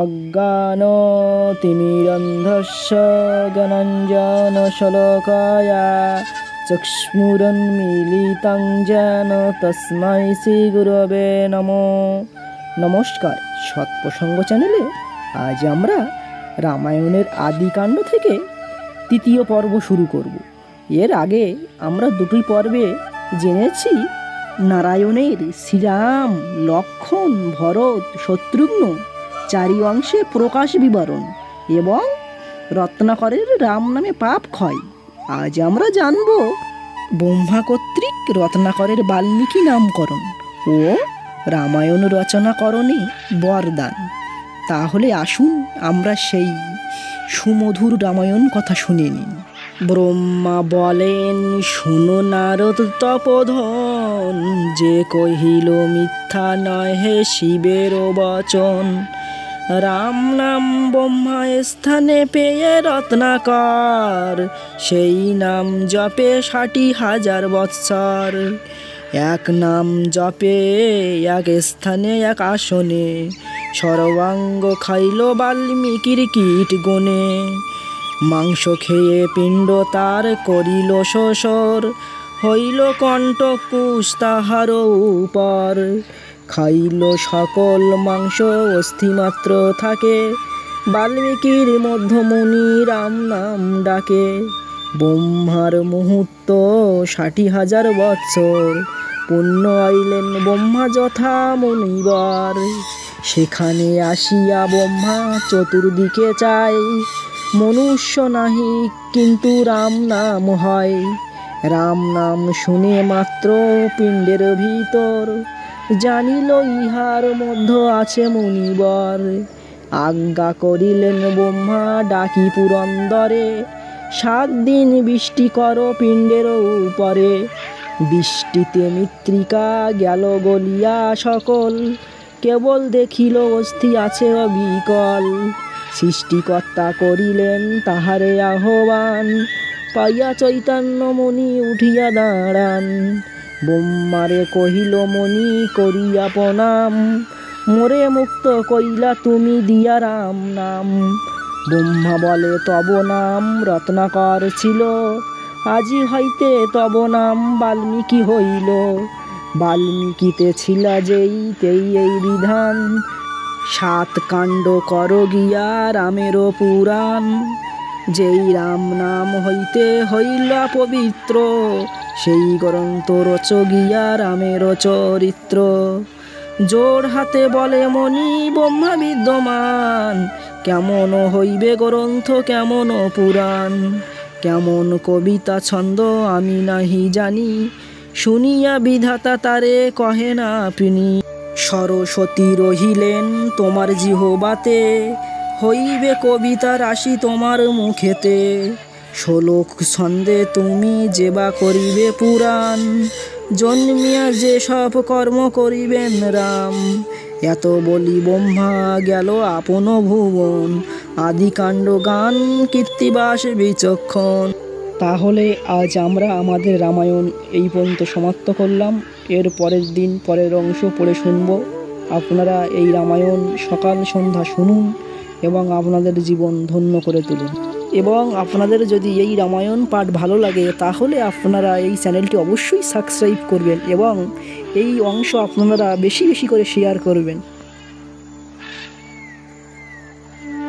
অজ্ঞান তিমিরন্ধস্য গণঞ্জন শলকায়া চক্ষুরন্মিলিতং যেন তস্মাই শ্রী গুরবে নম নমস্কার সৎ প্রসঙ্গ চ্যানেলে আজ আমরা রামায়ণের আদিকাণ্ড থেকে তৃতীয় পর্ব শুরু করব। এর আগে আমরা দুটি পর্বে জেনেছি, নারায়ণের শ্রীরাম, লক্ষণ, ভরত, শত্রুঘ্ন, চারি অংশে প্রকাশ বিবরণ এবং রত্নাকরের রাম নামে পাপ ক্ষয়। আজ আমরা জানব ব্রহ্মা কর্তৃক রত্নাকরের বাল্মীকি নামকরণ ও রামায়ণ রচনাকরণে বরদান। তাহলে আসুন, আমরা সেই সুমধুর রামায়ণ কথা শুনে নিই। ব্রহ্মা বলেন, শুনো নারদ তপধন, যে কহিল, মিথ্যা নয় হে শিবের বচন। রাম নাম ব্রহ্মা স্থানে পেয়ে রত্নাকর, সেই নাম জপে ষাটি হাজার বৎসর। এক নাম জপে এক স্থানে, এক আসনে সর্বাঙ্গ খাইল বাল্মীকির কীট গনে মাংস খেয়ে পিণ্ড তার করিল শোষর হইল কণ্ঠ কুশ তাহার উপর। খাইল সকল মাংস, অস্থিমাত্র থাকে, বাল্মীকির মধ্যমণি রাম নাম ডাকে। ব্রহ্মার মুহূর্ত ষাটি হাজার বৎসর, পুণ্য আইলেন ব্রহ্মা যথা মনিবার। সেখানে আসিয়া ব্রহ্মা চতুর্দিকে চাই। মনুষ্য নাহি, কিন্তু রাম নাম হয়। রাম নাম শুনে মাত্র পিণ্ডের ভিতর জানিল, ইহার মধ্য আছে মুনিবর। আজ্ঞা করিলেন, ব্রহ্মা, ডাকি পুরন্দরে, সাত দিন বৃষ্টি কর পিণ্ডের উপরে। বৃষ্টিতে মৃত্তিকা গেল গলিয়া সকল। কেবল দেখিল অস্থি আছে অবিকল। সৃষ্টিকর্তা করিলেন তাহারে আহ্বান, পাইয়া চৈতন্য মণি উঠিয়া দাঁড়ান। ব্রহ্মারে কহিল মণি করিয়া প্রণাম। মোরে মুক্ত কইলা তুমি দিয়া রাম নাম। ব্রহ্মা বলে, তব নাম রত্নাকর ছিল। আজি হইতে তব নাম বাল্মীকি হইল। বাল্মীকিতে ছিল যেই তেই এই বিধান। সাত কাণ্ড কর গিয়া রামেরও পুরাণ। যেই রাম নাম হইতে হইল পবিত্র, সেই গ্রন্থ রচ গিয়া রামের চরিত্র। জোর হাতে বলে মণি, ব্রহ্মা বিদ্যমান, কেমন হইবে গ্রন্থ, কেমন পুরাণ? কেমন কবিতা ছন্দ আমি নাহি জানি শুনিয়া বিধাতা তারে কহে না আপনি সরস্বতী রহিলেন তোমার জিহবাতে, হইবে কবিতা রাশি তোমার মুখেতে। শোলক ছন্দে তুমি যেবা করিবে পুরাণ, জন্মিয়া যে সব কর্ম করিবেন রাম। এত বলি ব্রহ্মা গেল আপন ভুবন, আদিকাণ্ড গান কীর্তিবাস বিচক্ষণ। তাহলে আজ আমরা আমাদের রামায়ণ এই পর্যন্ত সমাপ্ত করলাম। এর পরের দিন পরের অংশ পড়ে শুনব। আপনারা এই রামায়ণ সকাল সন্ধ্যা শুনুন এবং আপনাদের জীবন ধন্য করে তুলুন। এবং আপনাদের যদি এই রামায়ণ পাঠ ভালো লাগে, তাহলে আপনারা এই চ্যানেলটি অবশ্যই সাবস্ক্রাইব করবেন এবং এই অংশ আপনারা বেশি বেশি করে শেয়ার করবেন।